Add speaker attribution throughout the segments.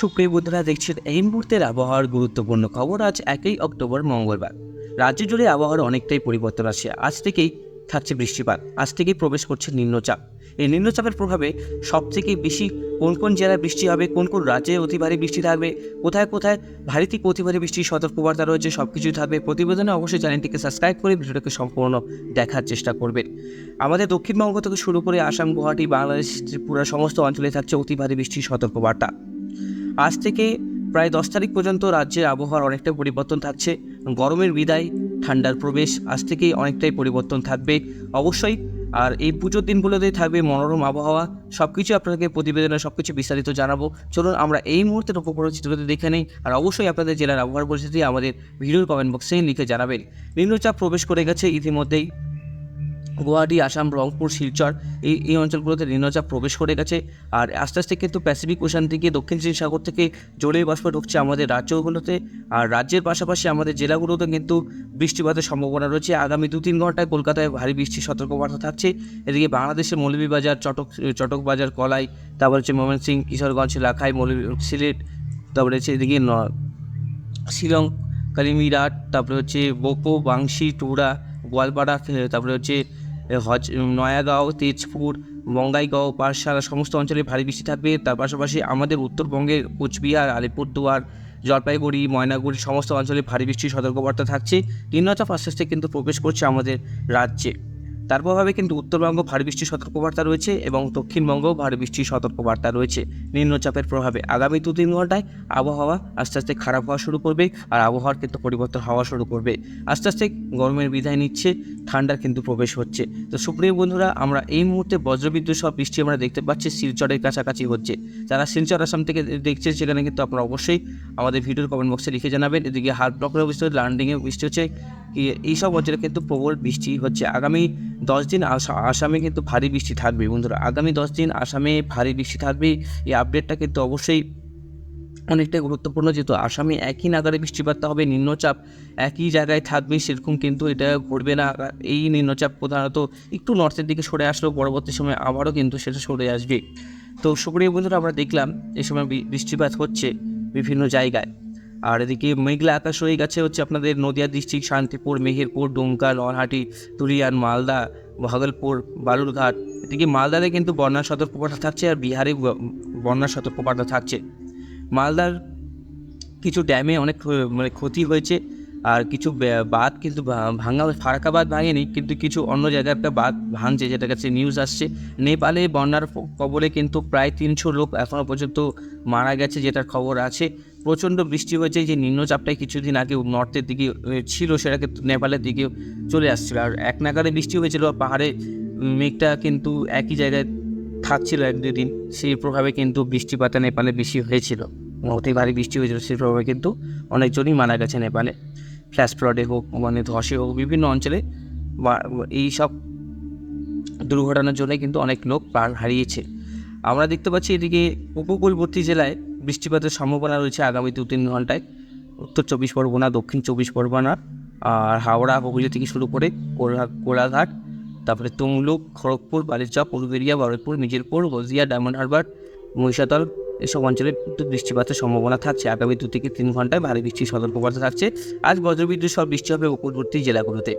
Speaker 1: সুপ্রিয় বন্ধুরা, দেখছেন এই মুহূর্তের আবহাওয়ার গুরুত্বপূর্ণ খবর আজ একই অক্টোবর, মঙ্গলবার। রাজ্য জুড়ে আবহাওয়ার অনেকটাই পরিবর্তন আসছে। আজ থেকেই থাকছে বৃষ্টিপাত। আজ থেকেই প্রবেশ করছে নিম্নচাপ। এই নিম্নচাপের প্রভাবে সবথেকে বেশি কোন কোন জেলায় বৃষ্টি হবে, কোন কোন রাজ্যে অতি ভারী বৃষ্টি থাকবে, কোথায় কোথায় ভারী থেকে অতি ভারী বৃষ্টির সতর্কবার্তা রয়েছে সব কিছুই থাকবে প্রতিবেদনে। অবশ্যই চ্যানেলটিকে সাবস্ক্রাইব করে ভিডিওটাকে সম্পূর্ণ দেখার চেষ্টা করবেন। আমাদের দক্ষিণবঙ্গ থেকে শুরু করে আসাম, গুয়াহাটি, বাংলাদেশ, ত্রিপুরা, সমস্ত অঞ্চলে থাকছে অতি ভারী বৃষ্টির সতর্কবার্তা। আজ থেকে প্রায় দশ তারিখ পর্যন্ত রাজ্যের আবহাওয়ার অনেকটা পরিবর্তন থাকছে। গরমের বিদায়, ঠান্ডার প্রবেশ, আজ থেকেই অনেকটাই পরিবর্তন থাকবে। অবশ্যই, আর এই পুজোর দিনগুলোতেই থাকবে মনোরম আবহাওয়া। সব কিছু আপনাদেরকে প্রতিবেদনে সব কিছু বিস্তারিত জানাব। চলুন, আমরা এই মুহূর্তে উপকরণ চিত্রটি দেখে নিই। আর অবশ্যই আপনাদের জেলার আবহাওয়ার পরিস্থিতি আমাদের ভিডিওর কমেন্ট বক্সে লিখে জানাবেন। নিম্নচাপ প্রবেশ করে গেছে ইতিমধ্যেই। গুয়াহাটি, আসাম, রংপুর, শিলচর এই এই অঞ্চলগুলোতে নিম্নচাপ প্রবেশ করে গেছে। আর আস্তে আস্তে কিন্তু প্যাসিফিক ওশান থেকে দক্ষিণ চীন সাগর থেকে জলীয় বাষ্প ঢুকছে আমাদের রাজ্যগুলোতে। আর রাজ্যের পাশাপাশি আমাদের জেলাগুলোতে কিন্তু বৃষ্টিপাতের সম্ভাবনা রয়েছে। আগামী দু তিন ঘন্টায় কলকাতায় ভারী বৃষ্টির সতর্কবার্তা থাকছে। এদিকে বাংলাদেশের মৌলভীবাজার, চটক চটক বাজার কলাই, তারপর হচ্ছে ময়মনসিং কিশোরগঞ্জ লাখাই মৌলভী সিলেট, তারপরে হচ্ছে এদিকে শিলং, কালিমিরাট, তারপরে হচ্ছে বোকো, বাংশি, টুরা, গোয়ালপাড়া তারপরে হচ্ছে হজ নয়াগাঁও, তেজপুর, বঙ্গাইগাঁও, পাঠশালা, সমস্ত অঞ্চলে ভারী বৃষ্টি থাকবে। তার পাশাপাশি আমাদের উত্তরবঙ্গে কোচবিহার, আলিপুরদুয়ার, জলপাইগুড়ি, ময়নাগুড়ি সমস্ত অঞ্চলে ভারী বৃষ্টির সতর্কবার্তা থাকছে। নিম্নচাপ আস্তে আস্তে কিন্তু প্রবেশ করছে আমাদের রাজ্যে। তার প্রভাবে কিন্তু উত্তরবঙ্গ ভারী বৃষ্টির সতর্কবার্তা রয়েছে এবং দক্ষিণবঙ্গও ভারী বৃষ্টির সতর্কবার্তা রয়েছে। নিম্নচাপের প্রভাবে আগামী দু তিন ঘন্টায় আবহাওয়া আস্তে আস্তে খারাপ হওয়া শুরু করবে আর আবহাওয়ার কিন্তু পরিবর্তন হওয়া শুরু করবে। আস্তে আস্তে গরমের বিদায় নিচ্ছে, ঠান্ডার কিন্তু প্রবেশ হচ্ছে। তো সুপ্রিয় বন্ধুরা, আমরা এই মুহূর্তে বজ্রবিদ্যুৎ সব বৃষ্টি আমরা দেখতে পাচ্ছি, শিলচরের কাছাকাছি হচ্ছে। যারা শিলচর আসাম থেকে দেখছেন, সেখানে কিন্তু আপনারা অবশ্যই আমাদের ভিডিওর কমেন্ট বক্সে লিখে জানাবেন। এদিকে হার্ড ব্লকের বৃষ্টি হচ্ছে লান্ডিংয়ে বৃষ্টি হচ্ছে। এইসব অঞ্চলে কিন্তু প্রবল বৃষ্টি হচ্ছে। আগামী দশ দিন আসা- আসামে কিন্তু ভারী বৃষ্টি থাকবে। বন্ধুরা, আগামী দশ দিন আসামে ভারী বৃষ্টি থাকবে। এই আপডেটটা কিন্তু অবশ্যই অনেকটা গুরুত্বপূর্ণ। যেহেতু আসামে একই নাগারে বৃষ্টিপাতটা হবে, নিম্নচাপ একই জায়গায় থাকবে, সেরকম কিন্তু এটা ঘটবে না। এই নিম্নচাপ প্রধানত একটু নর্থের দিকে সরে আসলেও পরবর্তী সময় আবারও কিন্তু সেটা সরে আসবে। তো সুপ্রিয় বন্ধুরা, আমরা দেখলাম এই সময় বৃষ্টিপাত হচ্ছে বিভিন্ন জায়গায়। আর এদিকে মেঘলা আকাশ হয়ে গেছে হচ্ছে আপনাদের নদিয়া ডিস্ট্রিক্ট, শান্তিপুর, মেহেরপুর, ডুমকা, নলহাটি তুলিয়ান মালদা, ভাগলপুর, বালুরঘাট। এদিকে মালদাতে কিন্তু বন্যার সতর্কবার্তা থাকছে আর বিহারে বন্যার সতর্কবার্তা থাকছে। মালদার কিছু ড্যামে অনেক মানে ক্ষতি হয়েছে। আর কিছু বাঁধ কিন্তু ভাঙা ফারাক্কা বাঁধ ভাঙেনি, কিন্তু কিছু অন্য জায়গায় একটা বাঁধ ভাঙছে যেটা কাছে নিউজ আসছে। নেপালে বন্যার কবলে কিন্তু প্রায় তিনশো লোক এখনও পর্যন্ত মারা গেছে, যেটার খবর আছে। প্রচণ্ড বৃষ্টি হয়েছে, যে নিম্নচাপটাই কিছুদিন আগে নর্থের দিকে ছিল সেটা কিন্তু নেপালের দিকে চলে আসছিল। আর এক নাগারে বৃষ্টি হয়েছিল, পাহাড়ে মেঘটা কিন্তু একই জায়গায় থাকছিল এক দুদিন সেই প্রভাবে কিন্তু বৃষ্টিপাতে নেপালে বেশি হয়েছিল। অতি ভারী বৃষ্টি হয়েছিল সেই প্রভাবে কিন্তু অনেকজনই মারা গেছে নেপালে। ফ্ল্যাশ ফ্লডে হোক মানে ধসে হোক, বিভিন্ন অঞ্চলে বা- এই সব দুর্ঘটনার জন্য কিন্তু অনেক লোক প্রাণ হারিয়েছে। আমরা দেখতে পাচ্ছি এদিকে উপকূলবর্তী জেলায় বৃষ্টিপাতের সম্ভাবনা রয়েছে আগামী দু তিন ঘন্টায়। উত্তর চব্বিশ পরগনা, দক্ষিণ চব্বিশ পরগনা আর হাওড়া, হুগলি থেকে শুরু করে কোলা- কোলাঘাট, তারপরে তমলুক, খড়গপুর, বালিচক, উলবেরিয়া বারুইপুর মিজিরপুর হলদিয়া ডায়মন্ড হারবার মহিষাদল এসব অঞ্চলে বৃষ্টিপাতের সম্ভাবনা থাকছে। আগামী দু থেকে তিন ঘন্টায় ভারী বৃষ্টির সতর্কবার্তা থাকছে। আজ বজ্রবিদ্যুৎ সব বৃষ্টি হবে উপকূলবর্তী জেলাগুলোতে।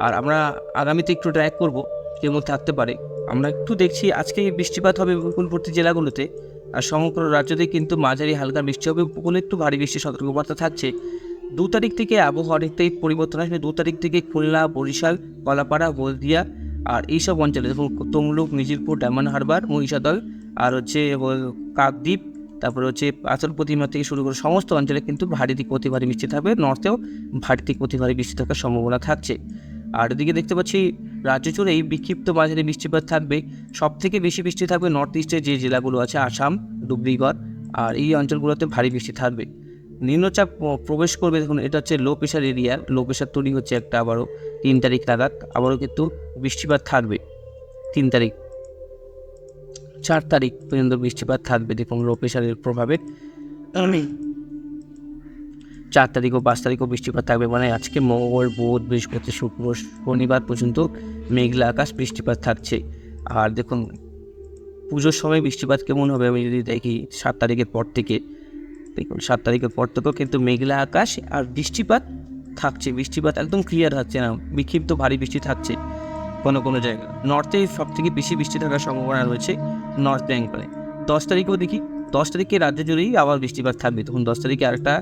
Speaker 1: আর আমরা আগামীতে একটু ট্র্যাক করব কেমন থাকতে পারে। আমরা একটু দেখছি আজকে বৃষ্টিপাত হবে উপকূলবর্তী জেলাগুলোতে। আর সমগ্র রাজ্যতে কিন্তু মাঝারি হালকা বৃষ্টি হবে। উপকূলে একটু ভারী বৃষ্টির সতর্কবার্তা থাকছে। দু তারিখ থেকে আবহাওয়া অনেকটাই পরিবর্তন আসবে। দু তারিখ থেকে খুলনা, বরিশাল, কলাপাড়া, হলদিয়া আর এইসব অঞ্চলে যেমন তমলুক, নিজিরপুর, ডায়মন্ড হারবার, মহিষাদল আর হচ্ছে কাকদ্বীপ, তারপরে হচ্ছে আচল প্রতিমা থেকে শুরু করে সমস্ত অঞ্চলে কিন্তু ভারী থেকে অতি বৃষ্টি থাকবে। নর্থেও ভারী ভারী বৃষ্টি থাকার সম্ভাবনা থাকছে। আর এদিকে দেখতে পাচ্ছি রাজ্য জুড়ে এই বিক্ষিপ্ত মাঝারি বৃষ্টিপাত থাকবে। সব থেকে বেশি বৃষ্টি থাকবে নর্থ ইস্টের যে জেলাগুলো আছে, আসাম ডুবলিগড় আর এই অঞ্চলগুলোতে ভারী বৃষ্টি থাকবে। নিম্নচাপ প্রবেশ করবে দেখুন, এটা হচ্ছে low pressure area low pressure তৈরি হচ্ছে একটা আবারও তিন তারিখ নাগাদ, আবারও কিন্তু বৃষ্টিপাত থাকবে, তিন তারিখ, চার তারিখ পর্যন্ত বৃষ্টিপাত থাকবে, দেখুন লো প্রেশারের প্রভাবে। চার তারিখ ও পাঁচ তারিখও বৃষ্টিপাত থাকবে মানে আজকে মঙ্গল, বুধ, বৃহস্পতি, শুক্র, শনিবার পর্যন্ত মেঘলা আকাশ বৃষ্টিপাত থাকছে। আর দেখুন, পুজোর সময় বৃষ্টিপাত কেমন হবে আমি যদি দেখি, সাত তারিখের পর থেকে দেখুন, সাত তারিখের পর থেকেও কিন্তু মেঘলা আকাশ আর বৃষ্টিপাত থাকছে, বৃষ্টিপাত একদম ক্লিয়ার হচ্ছে না, বিক্ষিপ্ত ভারী বৃষ্টি থাকছে কোনো কোনো জায়গা নর্থে সব থেকে বেশি বৃষ্টি থাকার সম্ভাবনা রয়েছে নর্থ বেঙ্গলে দশ তারিখেও দেখি, দশ তারিখে রাজ্য জুড়েই আবার বৃষ্টিপাত থাকবে। তখন দশ তারিখে আরেকটা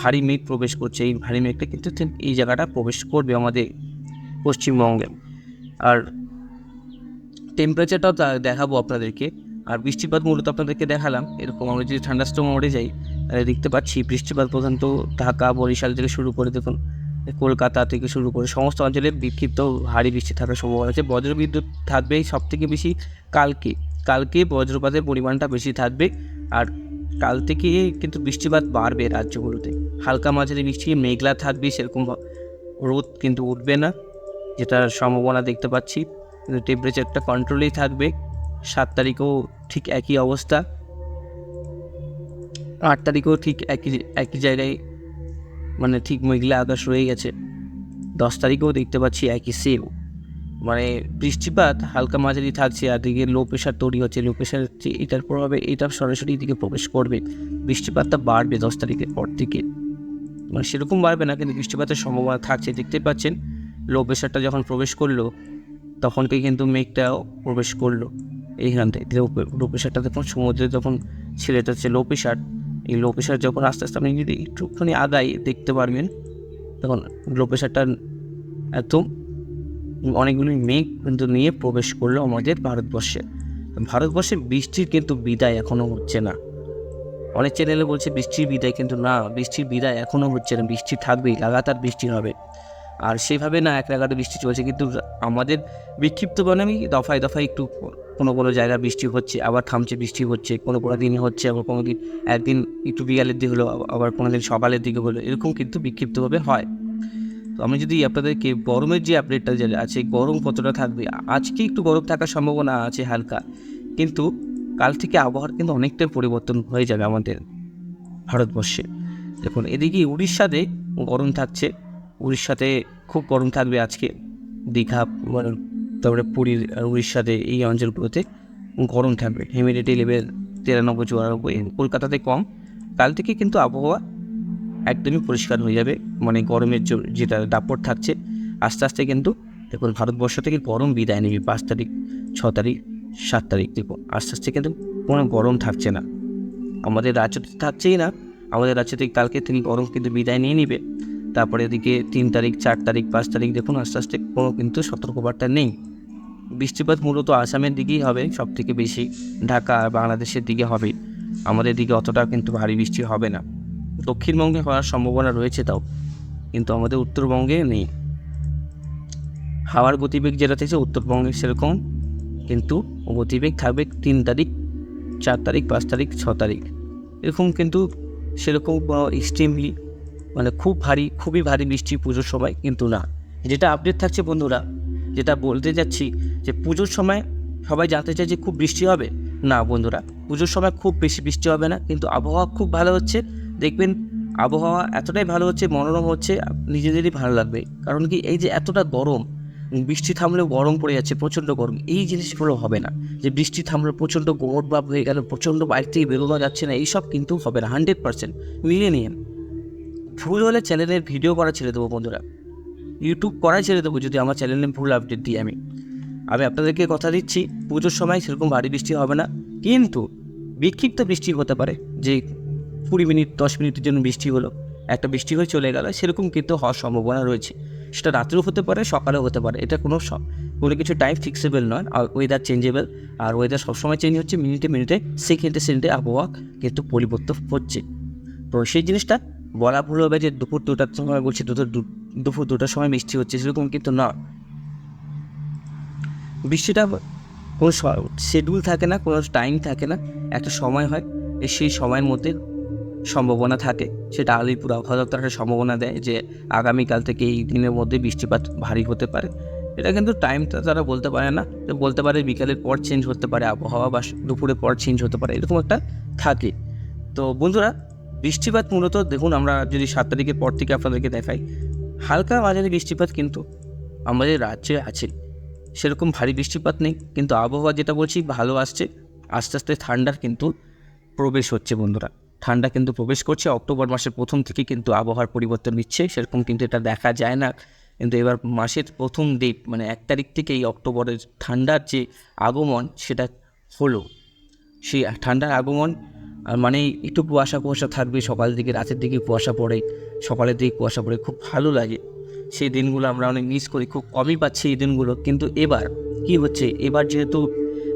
Speaker 1: ভারী মেঘ প্রবেশ করছে, এই ভারী মেঘটা কিন্তু এই জায়গাটা প্রবেশ করবে আমাদের পশ্চিমবঙ্গে। আর টেম্পারেচারটাও দেখাবো আপনাদেরকে। আর বৃষ্টিপাত মূলত আপনাদেরকে দেখালাম, এরকম আমরা যদি ঠান্ডা স্টোম মোড়ে যাই দেখতে পাচ্ছি, বৃষ্টিপাত প্রধানত ঢাকা, বরিশাল থেকে শুরু করে দেখুন, কলকাতা থেকে শুরু করে সমস্ত অঞ্চলে বিক্ষিপ্ত ভারী বৃষ্টি থাকার সম্ভাবনা আছে। বজ্রবিদ্যুৎ থাকবে সব থেকে বেশি কালকে কালকে বজ্রপাতের পরিমাণটা বেশি থাকবে আর কাল থেকে কিন্তু বৃষ্টিপাত বাড়বে রাজ্যগুলোতে। হালকা মাঝারি বৃষ্টি, মেঘলা থাকবে সেরকম রোদ কিন্তু উঠবে না, যেটার সম্ভাবনা দেখতে পাচ্ছি। কিন্তু টেম্পারেচারটা কন্ট্রোলেই থাকবে। সাত তারিখেও ঠিক একই অবস্থা। আট তারিখেও ঠিক একই একই জায়গায় মানে ঠিক মেঘলা আকাশ রয়ে গেছে। দশ তারিখেও দেখতে পাচ্ছি একই সেম মানে বৃষ্টিপাত হালকা মাঝারি থাকছে, আর দিকে লো প্রেশার তৈরি হচ্ছে। লো প্রেশার হচ্ছে, এটার প্রভাবে এটা সরাসরি এদিকে প্রবেশ করবে। বৃষ্টিপাতটা বাড়বে দশ তারিখের পর থেকে। মানে সেরকম বাড়বে না, কিন্তু বৃষ্টিপাতের সম্ভাবনা থাকছে। দেখতে পাচ্ছেন লো প্রেশারটা যখন প্রবেশ করল, তখনকে কিন্তু মেঘটাও প্রবেশ করল। এইখান থেকে লো প্রেশারটা যখন সমুদ্রে যখন ছেলেটা হচ্ছে লো প্রেশার এই লো প্রেশার যখন আস্তে আস্তে আপনি যদি একটুখানি আগাই দেখতে পারবেন, তখন লো প্রেশারটা এত অনেকগুলি মেঘ কিন্তু নিয়ে প্রবেশ করল আমাদের ভারতবর্ষে। ভারতবর্ষে বৃষ্টির কিন্তু বিদায় এখনও হচ্ছে না। অনেক চ্যানেলে বলছে বৃষ্টির বিদায় কিন্তু না, বৃষ্টির বিদায় এখনও হচ্ছে না, বৃষ্টি থাকবেই, লাগাতার বৃষ্টি হবে। আর সেভাবে না এক লাগাতে বৃষ্টি চলছে, কিন্তু আমাদের বিক্ষিপ্ত বনামি দফায় দফায় একটু কোনো কোনো জায়গায় বৃষ্টি হচ্ছে, আবার থামছে বৃষ্টি হচ্ছে, কোনো কোনো দিন হচ্ছে, আবার কোনো দিন, একদিন একটু বিকালের দিকে হলো, আবার কোনো দিন সকালের দিকে হলো, এরকম কিন্তু বিক্ষিপ্তভাবে হয়। তো আমি যদি আপনাদেরকে গরমের যে আপডেটটা যে আছে, গরম কতটা থাকবে? আজকে একটু গরম থাকার সম্ভাবনা আছে হালকা, কিন্তু কাল থেকে আবহাওয়ার কিন্তু অনেকটাই পরিবর্তন হয়ে যাবে আমাদের ভারতবর্ষে। দেখুন, এদিকে উড়িষ্যাতে গরম থাকছে উড়িষ্যাতে খুব গরম থাকবে আজকে। দীঘা মানে তারপরে পুরীর আর উড়িষ্যাতে এই অঞ্চলগুলোতে গরম থাকবে। হিউমিডিটি লেভেল তিরানব্বই, চুরানব্বই, কলকাতাতে কম। কাল থেকে কিন্তু আবহাওয়া একদমই পরিষ্কার হয়ে যাবে। মানে গরমের যেটা দাপট থাকছে, আস্তে আস্তে কিন্তু দেখুন ভারতবর্ষ থেকে গরম বিদায় নেবে পাঁচ তারিখ, ছ তারিখ, সাত তারিখ দেখুন। আস্তে আস্তে কিন্তু কোনো গরম থাকছে না। আমাদের রাজ্যতে থাকছেই না। আমাদের রাজ্য থেকে কালকে থেকে গরম কিন্তু বিদায় নিয়ে নিবে। তারপরে এদিকে তিন তারিখ, চার তারিখ, পাঁচ তারিখ দেখুন আস্তে আস্তে কোনো কিন্তু সতর্কবার্তা নেই। বৃষ্টিপাত মূলত আসামের দিকেই হবে সব থেকে বেশি ঢাকা আর বাংলাদেশের দিকে হবে। আমাদের দিকে অতটা কিন্তু ভারী বৃষ্টি হবে না। দক্ষিণবঙ্গে হওয়ার সম্ভাবনা রয়েছে তাও, কিন্তু আমাদের উত্তরবঙ্গে নেই। হাওয়ার গতিবেগ যেটা থেকে উত্তরবঙ্গে সেরকম, কিন্তু গতিবেগ থাকবে তিন তারিখ, চার তারিখ, পাঁচ তারিখ, ছ তারিখ। এরকম কিন্তু সেরকম এক্সট্রিমলি মানে খুব ভারী, খুবই ভারী বৃষ্টি পুজোর সময় কিন্তু না। যেটা আপডেট থাকছে বন্ধুরা, যেটা বলতে যাচ্ছি যে পুজোর সময় সবাই জানতে চায় যে খুব বৃষ্টি হবে? না বন্ধুরা, পুজোর সময় খুব বেশি বৃষ্টি হবে না, কিন্তু আবহাওয়া খুব ভালো হচ্ছে। দেখবেন আবহাওয়া এতটাই ভালো হচ্ছে, মনোরম হচ্ছে, নিজেদেরই ভালো লাগবে। কারণ কি এই যে এতটা গরম, বৃষ্টি থামলেও গরম পড়ে যাচ্ছে, প্রচণ্ড গরম। এই জিনিসগুলো হবে না, যে বৃষ্টি থামলে, প্রচণ্ড গোমট ভাব হয়ে গেল, প্রচণ্ড বাইরে থেকে বেরোনো যাচ্ছে না, এইসব কিন্তু হবে না হান্ড্রেড পার্সেন্ট মিলিয়ে নিন ভুল হলে চ্যানেলের ভিডিও করা ছেড়ে দেবো বন্ধুরা। ইউটিউব করাই ছেড়ে দেবো যদি আমার চ্যানেলে ভুল আপডেট দিই আমি। আমি আপনাদেরকে কথা দিচ্ছি, পুজোর সময় সেরকম ভারী বৃষ্টি হবে না, কিন্তু বিক্ষিপ্ত বৃষ্টি হতে পারে, যে কুড়ি মিনিট, দশ মিনিটের জন্য বৃষ্টি হলো, একটা বৃষ্টি হয়ে চলে গেল, সেরকম কিন্তু হওয়ার সম্ভাবনা রয়েছে। সেটা রাত্রেও হতে পারে, সকালেও হতে পারে, এটা কোনো কোনো কিছু টাইম ফিক্সেবল নয়, আর ওয়েদার চেঞ্জেবল আর ওয়েদার সবসময় চেঞ্জ হচ্ছে মিনিটে মিনিটে সেকেন্ডে সেকেন্ডে আবহাওয়া কিন্তু পরিবর্তন হচ্ছে। তো সেই জিনিসটা বলা ভুল হবে যে দুপুর দুটার সময় বলছি, দুটো দুপুর দুটার সময় বৃষ্টি হচ্ছে, সেরকম কিন্তু না। বৃষ্টিটা কোনো শিডিউল থাকে না, কোনো টাইম থাকে না, একটা সময় হয় সেই সময়ের মধ্যে সম্ভাবনা থাকে। সেটা আলিপুর আবহাওয়া দপ্তর একটা সম্ভাবনা দেয় যে আগামীকাল থেকে এই দিনের মধ্যে বৃষ্টিপাত ভারী হতে পারে। এটা কিন্তু টাইমটা তারা বলতে পারে না বলতে পারে বিকালের পর চেঞ্জ হতে পারে, আবহাওয়া বা দুপুরের পর চেঞ্জ হতে পারে, এরকম একটা থাকে। তো বন্ধুরা বৃষ্টিপাত মূলত দেখুন, আমরা যদি সাত তারিখের পর থেকে আপনাদেরকে দেখাই, হালকা মাঝারি বৃষ্টিপাত কিন্তু আমাদের রাজ্যে আছে। সেরকম ভারী বৃষ্টিপাত নেই, কিন্তু আবহাওয়া যেটা বলছি, ভালো আসছে। আস্তে আস্তে ঠান্ডার কিন্তু প্রবেশ হচ্ছে বন্ধুরা। ঠান্ডা কিন্তু প্রবেশ করছে, অক্টোবর মাসের প্রথম থেকে কিন্তু আবহাওয়ার পরিবর্তন নিচ্ছে। সেরকম কিন্তু এটা দেখা যায় না। কিন্তু এবার মাসের প্রথম ডেট মানে এক তারিখ থেকেই অক্টোবরের ঠান্ডার যে আগমন, সেটা হলো। সেই ঠান্ডার আগমন আর মানে একটু কুয়াশা কুয়াশা থাকবে সকাল দিকে, রাতের দিকে কুয়াশা পড়ে, সকালের দিকে কুয়াশা পড়ে, খুব ভালো লাগে। সেই দিনগুলো আমরা অনেক মিস করি, খুব কমই পাচ্ছি এই দিনগুলো। কিন্তু এবার কি হচ্ছে? এবার যেহেতু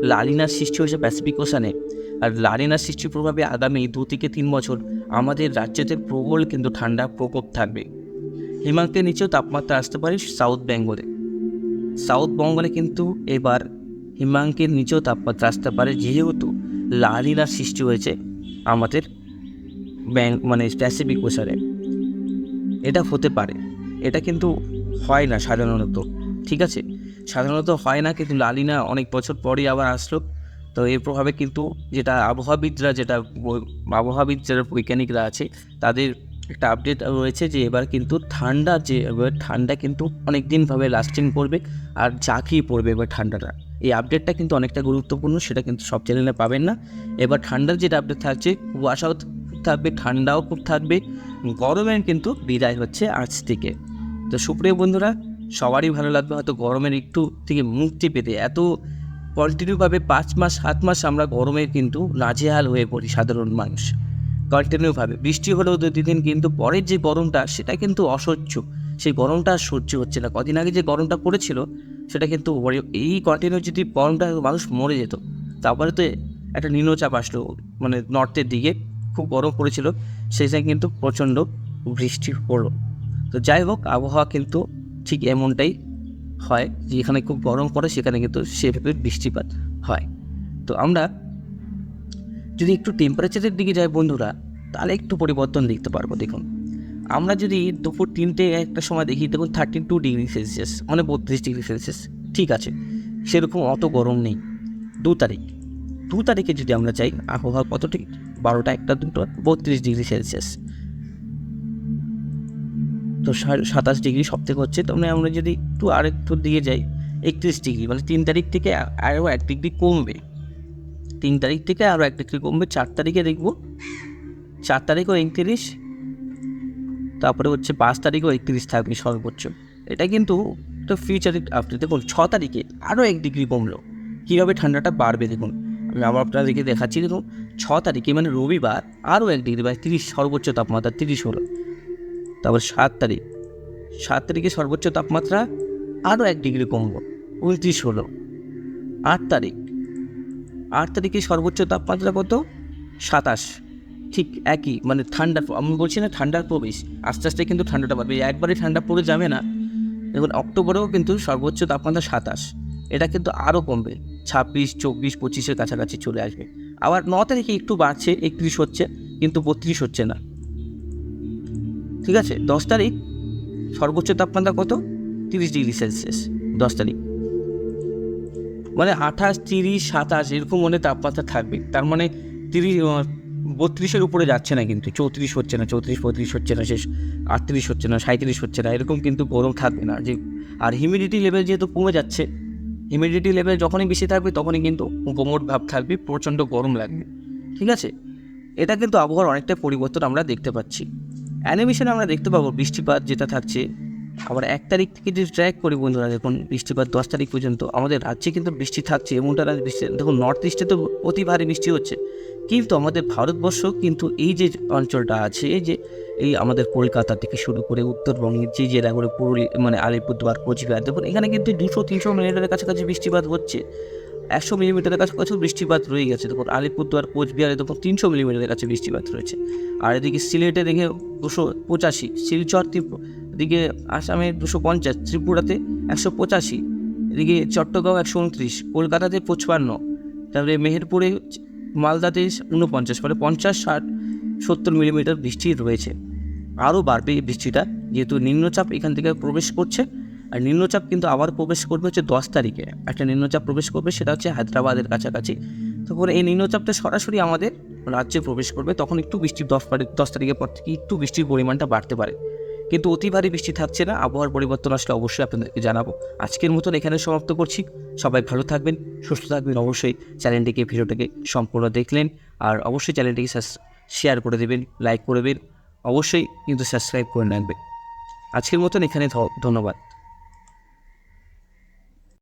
Speaker 1: লালিনার সৃষ্টি হয়েছে প্যাসিফিক ওশানে আর লালিনার সৃষ্টির প্রভাবে আগামী দু থেকে তিন বছর আমাদের রাজ্যতে প্রবল কিন্তু ঠান্ডা প্রকোপ থাকবে। হিমাঙ্কের নিচেও তাপমাত্রা আসতে পারে সাউথ বেঙ্গলে সাউথ বেঙ্গলে কিন্তু এবার হিমাঙ্কের নিচেও তাপমাত্রা আসতে পারে, যেহেতু লালিনার সৃষ্টি হয়েছে। আমাদের ব্যাংক মানে প্যাসিফিক ওশানে এটা হতে পারে। এটা কিন্তু হয় না সাধারণত, ঠিক আছে? সাধারণত হয় না, কিন্তু লালিনা অনেক বছর পরেই আবার আসলো। তো এর প্রভাবে কিন্তু যেটা আবহাওয়াবিদরা, যেটা আবহাওয়াবিদ যারা বৈজ্ঞানিকরা আছে, তাদের একটা আপডেট রয়েছে যে এবার কিন্তু ঠান্ডা যে ঠান্ডা কিন্তু অনেক দিনভাবে লাস্টিং করবে আর জাঁকিয়ে পড়বে এবার ঠান্ডাটা। এই আপডেটটা কিন্তু অনেকটা গুরুত্বপূর্ণ, সেটা কিন্তু সব চ্যানেলে পাবেন না। এবার ঠান্ডার যেটা আপডেট থাকছে, কুয়াশাও থাকবে, ঠান্ডাও খুব থাকবে, গরমের কিন্তু বিদায় হচ্ছে আজ থেকে। তো সুপ্রিয় বন্ধুরা, সবারই ভালো লাগবে, হয়তো গরমের একটু থেকে মুক্তি পেতে। এত কন্টিনিউভাবে পাঁচ মাস, সাত মাস আমরা গরমে কিন্তু নাজেহাল হয়ে পড়ি সাধারণ মানুষ। কন্টিনিউভাবে বৃষ্টি হলেও দু দিন কিন্তু পরের যে গরমটা, সেটা কিন্তু অসহ্য। সেই গরমটা আর সহ্য হচ্ছে না। কদিন আগে যে গরমটা পড়েছিল সেটা কিন্তু এই কন্টিনিউ যদি গরমটা মানুষ মরে যেত, তারপরে তো একটা নিম্নচাপ আসলো মানে নর্থের দিকে খুব গরম পড়েছিল, সেই সময় কিন্তু প্রচণ্ড বৃষ্টি পড়ল। তো যাই হোক, আবহাওয়া কিন্তু ঠিক এমনটাই হয়, যেখানে খুব গরম পড়ে সেখানে কিন্তু সেভাবে বৃষ্টিপাত হয়। তো আমরা যদি একটু টেম্পারেচারের দিকে যাই বন্ধুরা, তাহলে একটু পরিবর্তন দেখতে পারব, দেখুন। আমরা যদি দুপুর তিনটে একটা সময় দেখি, দেখুন থার্টি টু ডিগ্রি সেলসিয়াস মানে বত্রিশ ডিগ্রি সেলসিয়াস ঠিক আছে। সেরকম অত গরম নেই। দু তারিখ। দু তারিখে যদি আমরা চাই, আবহাওয়া কত ঠিক? বারোটা, একটা, দুটো, বত্রিশ ডিগ্রি সেলসিয়াস তো সাতাশ ডিগ্রি সব থেকে হচ্ছে, তো মানে আমরা যদি একটু আর একটু দিয়ে যাই, একত্রিশ ডিগ্রি মানে তিন তারিখ থেকে আরও এক ডিগ্রি কমবে। তিন তারিখ থেকে আরও এক ডিগ্রি কমবে। চার তারিখে দেখব, চার তারিখও একত্রিশ তারপরে হচ্ছে পাঁচ তারিখও একত্রিশ থাকবে সর্বোচ্চ এটা কিন্তু তো ফিউচারে আপনি দেখুন, ছ তারিখে আরও এক ডিগ্রি কমলো। কীভাবে ঠান্ডাটা বাড়বে দেখুন, আমি আবার আপনাদেরকে দেখাচ্ছি দেখুন, ছ তারিখে মানে রবিবার আরও এক ডিগ্রি বা তিরিশ সর্বোচ্চ তাপমাত্রা তিরিশ হলো। তারপর সাত তারিখ, সাত তারিখে সর্বোচ্চ তাপমাত্রা আরও এক ডিগ্রি কমলো, উনত্রিশ হলো। আট তারিখ, আট তারিখে সর্বোচ্চ তাপমাত্রা কত? সাতাশ। ঠিক একই মানে ঠান্ডা আমি বলছি না ঠান্ডার প্রবেশ, আস্তে আস্তে কিন্তু ঠান্ডাটা বাড়বে একবারে ঠান্ডা পড়ে যাবে না। দেখুন, অক্টোবরেও কিন্তু সর্বোচ্চ তাপমাত্রা সাতাশ, এটা কিন্তু আরও কমবে, ছাব্বিশ, চব্বিশ, পঁচিশের কাছাকাছি চলে আসবে। আবার ন তারিখে একটু বাড়ছে, একত্রিশ হচ্ছে, কিন্তু বত্রিশ হচ্ছে না। ঠিক আছে, দশ তারিখ, সর্বোচ্চ তাপমাত্রা কত? তিরিশ ডিগ্রি সেলসিয়াস, দশ তারিখ। মানে আঠাশ, তিরিশ, সাতাশ, এরকম মনে তাপমাত্রা থাকবে, তার মানে তিরিশ বত্রিশের উপরে যাচ্ছে না কিন্তু, চৌত্রিশ হচ্ছে না, চৌত্রিশ, পঁয়ত্রিশ হচ্ছে না, শেষ আটত্রিশ হচ্ছে না সাঁত্রিশ হচ্ছে না, এরকম কিন্তু গরম থাকবে না। যে, আর হিউমিডিটি লেভেল যেহেতু কমে যাচ্ছে হিউমিডিটি লেভেল যখনই বেশি থাকবে তখনই কিন্তু গোমট ভাব থাকবে, প্রচণ্ড গরম লাগবে। ঠিক আছে? এটা কিন্তু আবহাওয়ার অনেকটা পরিবর্তন আমরা দেখতে পাচ্ছি। অ্যানিমেশনে আমরা দেখতে পাবো বৃষ্টিপাত যেটা থাকছে। আবার এক তারিখ থেকে যদি ট্র্যাক করি বন্ধুরা, দেখুন বৃষ্টিপাত দশ তারিখ পর্যন্ত, আমাদের রাজ্যে কিন্তু বৃষ্টি থাকছে, এমনটা বৃষ্টি দেখুন নর্থ ইস্টে তো অতি ভারী বৃষ্টি হচ্ছে। কিন্তু আমাদের ভারতবর্ষ কিন্তু এই যে অঞ্চলটা আছে, যে এই আমাদের কলকাতা থেকে শুরু করে উত্তরবঙ্গের যে জেলাগুলো পুরুলি মানে আলিপুরদুয়ার, কোচবিহার দেখুন এখানে কিন্তু দুশো, তিনশো মিলিমিটারের কাছাকাছি বৃষ্টিপাত হচ্ছে। একশো মিলিমিটারের কাছাকাছি বৃষ্টিপাত রয়ে গেছে দেখুন আলিপুরদুয়ার, কোচবিহারে দেখুন তিনশো মিলিমিটারের কাছে বৃষ্টিপাত রয়েছে। আর এদিকে সিলেটে দেখে দুশো পঁচাশি, শিলচর এদিকে আসামে দুশো পঞ্চাশ, ত্রিপুরাতে একশো পঁচাশি, এদিকে চট্টগ্রাম একশো উনত্রিশ, কলকাতাতে পঁচপান্ন, তারপরে মেহেরপুরে মালদাতে উনপঞ্চাশ মানে পঞ্চাশ, ষাট, সত্তর মিলিমিটার বৃষ্টি রয়েছে। আরও বাড়বে এই বৃষ্টিটা, যেহেতু নিম্নচাপ এখান থেকে প্রবেশ করছে, আর নিম্নচাপ কিন্তু আবার প্রবেশ করবে হচ্ছে দশ তারিখে। একটা নিম্নচাপ প্রবেশ করবে, সেটা হচ্ছে হায়দ্রাবাদের কাছাকাছি। তখন এই নিম্নচাপটা সরাসরি আমাদের রাজ্যে প্রবেশ করবে, তখন একটু বৃষ্টি দশ দশ তারিখের পর থেকে একটু বৃষ্টির পরিমাণটা বাড়তে পারে। কিন্তু অতি ভারী বৃষ্টি থাকছে না। আবহাওয়ার পরিবর্তন আসলে অবশ্যই আপনাদেরকে জানাব। আজকের মতন এখানে সমাপ্ত করছি। সবাই ভালো থাকবেন, সুস্থ থাকবেন। অবশ্যই চ্যানেলটিকে, ভিডিওটাকে সম্পূর্ণ দেখলেন। আর অবশ্যই চ্যানেলটিকে শেয়ার করে দেবেন লাইক করে দেবেন। অবশ্যই কিন্তু সাবস্ক্রাইব করে রাখবেন। আজকের মতন এখানে ধন্যবাদ।